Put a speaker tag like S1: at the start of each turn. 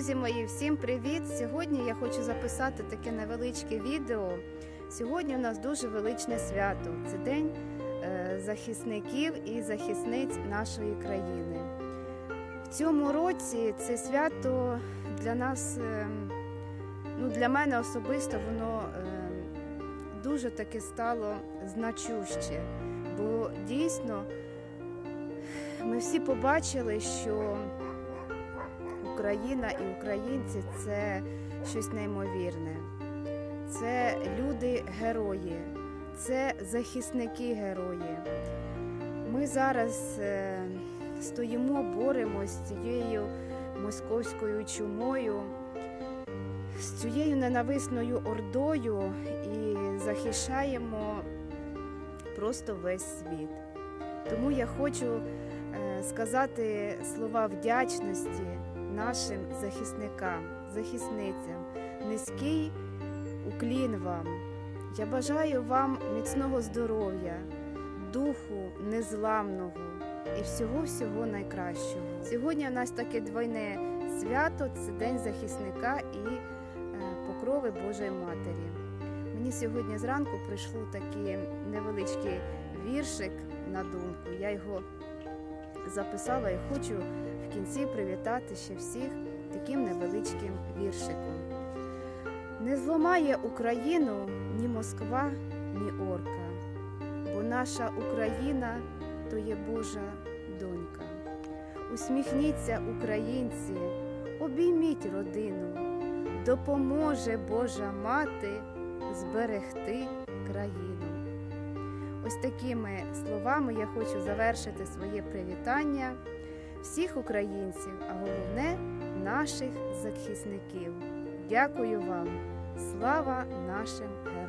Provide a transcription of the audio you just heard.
S1: Друзі мої, всім привіт! Сьогодні я хочу записати таке невеличке відео. Сьогодні у нас дуже величне свято. Це День е, захисників і захисниць нашої країни. В цьому році це свято для нас, е, ну для мене особисто, воно е, дуже таки стало значуще, бо дійсно ми всі побачили, що Україна і українці це щось неймовірне. Це люди-герої, це захисники герої. Ми зараз е, стоїмо, боремось з цією московською чумою, з цією ненависною ордою і захищаємо просто весь світ. Тому я хочу е, сказати слова вдячності нашим захисникам, захисницям. Низький уклін вам. Я бажаю вам міцного здоров'я, духу незламного і всього-всього найкращого. Сьогодні у нас таке двойне свято це День захисника і е, покрови Божої Матері. Мені сьогодні зранку прийшло такий невеличкий віршик на думку. Я його записала і хочу кінці привітати ще всіх таким невеличким віршиком. Не зламає Україну ні Москва, ні орка, бо наша Україна то є Божа донька. Усміхніться, українці, обійміть родину, допоможе Божа мати зберегти країну. Ось такими словами я хочу завершити своє привітання всіх українців, а головне наших захисників. Дякую вам! Слава нашим героям!